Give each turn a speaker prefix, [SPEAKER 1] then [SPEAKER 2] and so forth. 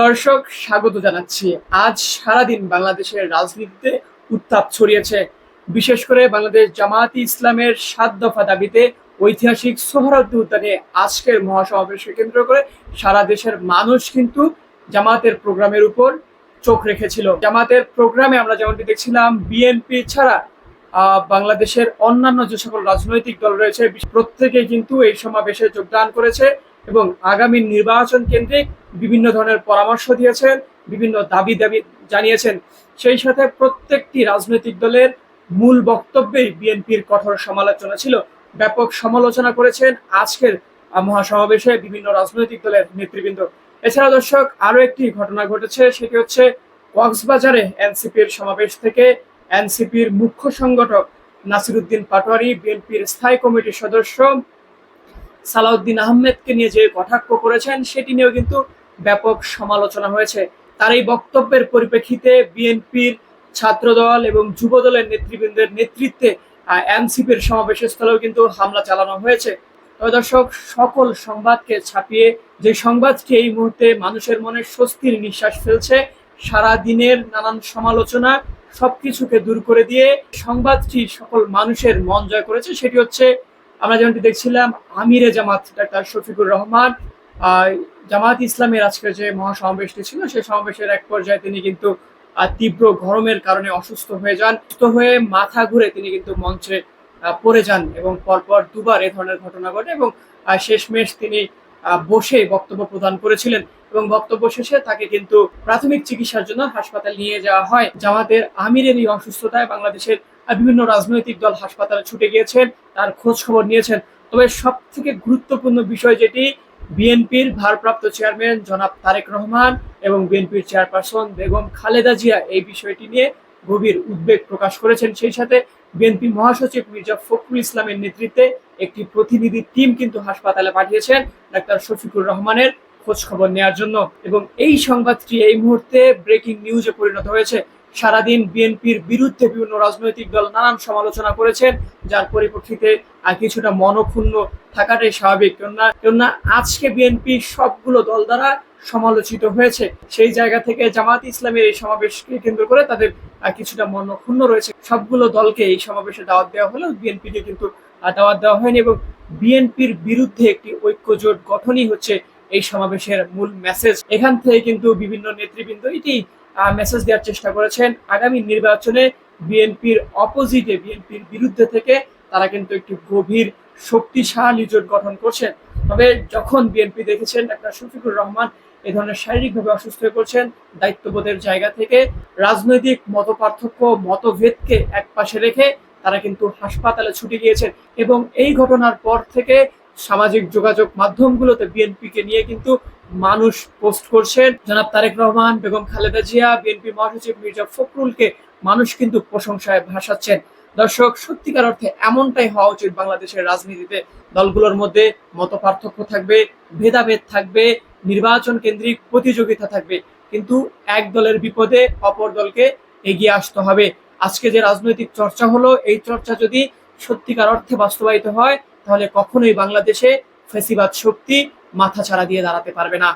[SPEAKER 1] দর্শক, স্বাগত জানাচ্ছি। আজ সারাদিন বাংলাদেশের রাজনীতিতে উত্তাপ ছড়িয়েছে। বিশেষ করে বাংলাদেশ জামায়াতি ইসলামের সাত দফা দাবিতে ঐতিহাসিক সোহরাদ্দি উদ্যানে আজকের মহাসমাবেশকে কেন্দ্র করে সারা দেশের মানুষ কিন্তু জামাতের প্রোগ্রামের উপর চোখ রেখেছিল। জামাতের প্রোগ্রামে আমরা যেমনটি দেখছিলাম, বিএনপি ছাড়া বাংলাদেশের অন্যান্য যে সকল রাজনৈতিক দল রয়েছে প্রত্যেকে কিন্তু এই সমাবেশে যোগদান করেছে। এবং আগামী নির্বাচন কেন্দ্রে বিভিন্ন ধরনের পরামর্শ দিয়েছেন, বিভিন্ন দাবি দাবি জানিয়েছেন। সেই সাথে প্রত্যেকটি রাজনৈতিক দলের মূল বক্তব্যেই বিএনপির কঠোর সমালোচনা ছিল। ব্যাপক সমালোচনা করেছেন আজকের মহাসমাবেশে বিভিন্ন রাজনৈতিক দলের নেতৃবৃন্দ। এছাড়া দর্শক আরও একটি ঘটনা ঘটেছে, সেটি হচ্ছে কক্সবাজারে এনসিপির সমাবেশ থেকে এনসিপির মুখ্য সংগঠক নাসিরুদ্দিন পাটোয়ারি, বিএনপির স্থায়ী কমিটির সদস্য সালাউদ্দিন আহমেদকে নিয়ে যে কটাক্ষ করেছেন, সেটি নিয়েও কিন্তু ব্যাপক সমালোচনা হয়েছে। তার এই বক্তব্যের পরিপ্রেক্ষিতে বিএনপির ছাত্রদল এবং যুবদলের নেতৃবৃন্দের নেতৃত্বে এনসিপির সমাবেশস্থলেও কিন্তু হামলা চালানো হয়েছে। তবে দর্শক, সকল সংবাদকে ছাপিয়ে যে সংবাদটি এই মুহূর্তে মানুষের মনে স্বস্তির নিঃশ্বাস ফেলছে, সারা দিনের নানান সমালোচনা সবকিছুকে দূর করে দিয়ে সংবাদটি সকল মানুষের মন জয় করেছে, সেটি হচ্ছে আমরা যেমনটি দেখছিলাম, আমিরে জামাত ডাক্তার শফিকুর রহমান জামাত ইসলামের আজকে যে মহাসমাবেশটি ছিল, সেই সমাবেশের এক পর্যায়ে তিনি কিন্তু তীব্র গরমের কারণে অসুস্থ হয়ে যান। অসুস্থ হয়ে মাথা ঘুরে তিনি কিন্তু মঞ্চে পড়ে যান এবং পরপর দুবার এ ধরনের ঘটনা ঘটে এবং শেষমেশ তিনি বসে বক্তব্য প্রদান করেছিলেন এবং বক্তব্য শেষে তাকে কিন্তু প্রাথমিক চিকিৎসার জন্য হাসপাতাল নিয়ে যাওয়া হয়। জামাতের আমিরের এই অসুস্থতায় বাংলাদেশের বিভিন্ন রাজনৈতিক দল হাসপাতালে ছুটে গিয়েছেন, তার খোঁজ খবর নিয়েছেন। তবে সব থেকে গুরুত্বপূর্ণ বিষয় যেটি, বিএনপির ভারপ্রাপ্ত চেয়ারম্যান জনাব তারেক রহমান এবং বিএনপির চেয়ারপারসন বেগম খালেদা জিয়া এই বিষয়টি নিয়ে গভীর উদ্বেগ প্রকাশ করেছেন। সেই সাথে বিএনপি মহাসচিব মির্জা ফখরুল ইসলামের নেতৃত্বে একটি প্রতিনিধি টিম কিন্তু হাসপাতালে পাঠিয়েছেন ডাক্তার শফিকুর রহমানের খোঁজ খবর নেওয়ার জন্য। এবং এই সংবাদটি এই মুহূর্তে ব্রেকিং নিউজে পরিণত হয়েছে। সারাদিন বিএনপির বিরুদ্ধে বিভিন্ন রাজনৈতিক দল নানান সমালোচনা করেছেন, যার পরিপ্রেক্ষিতে কিছুটা মনক্ষুণ্ণ থাকাটাই স্বাভাবিক। কেননা কেননা আজকে বিএনপি সবগুলো দল দ্বারা সমালোচিত হয়েছে। সেই জায়গা থেকে জামাত ইসলামের এই সমাবেশকে কেন্দ্র করে তাদের কিছুটা মনক্ষুণ্ণ রয়েছে। সবগুলো দলকে এই সমাবেশে দাওয়াত দেওয়া হলেও বিএনপিকে কিন্তু দাওয়াত দেওয়া হয়নি এবং বিএনপির বিরুদ্ধে একটি ঐক্যজোট গঠনই হচ্ছে এই সমাবেশের মূল মেসেজ এখান থেকে কিন্তু বিভিন্ন নেতৃবৃন্দ এটি মেসেজ দেওয়ার চেষ্টা করেছেন। আগামী নির্বাচনে বিএনপির অপোজিটে বিএনপির বিরুদ্ধে থেকে তারা কিন্তু একটি গভীর শক্তিশালী জোট গঠন করছেন। তবে যখন বিএনপি দেখেছেন ডাক্তার শফিকুর রহমান এ ধরনের শারীরিকভাবে অসুস্থ হয়ে পড়ছেন, দায়িত্ববোধের জায়গা থেকে রাজনৈতিক মত পার্থক্য মতভেদকে এক পাশে রেখে তারা কিন্তু হাসপাতালে ছুটে গিয়েছেন এবং এই ঘটনার পর থেকে সামাজিক যোগাযোগ মাধ্যমগুলোতে বিএনপিকে নিয়ে কিন্তু মানুষ পোস্ট করছেন। জনাব তারেক রহমান, বেগম খালেদা জিয়া, বিএনপি মহাসচিব মির্জা ফখরুলকে মানুষ কিন্তু প্রশংসায় ভাসাচ্ছেন। দর্শক, সত্যিকার অর্থে এমনটাই হওয়া উচিত বাংলাদেশের রাজনীতিতে। দলগুলোর মধ্যে মত পার্থক্য থাকবে, ভেদাভেদ থাকবে, নির্বাচন কেন্দ্রিক প্রতিযোগিতা থাকবে। কিন্তু এক দলের বিপদে অপর দলকে এগিয়ে আসতে হবে। আজকে যে রাজনৈতিক চর্চা হলো, এই চর্চা যদি সত্যিকার অর্থে বাস্তবায়িত হয়, তাহলে কখনোই বাংলাদেশে ফেসিবাদ শক্তি মাথা ছাড়া দিয়ে দাঁড়াতে পারবে না।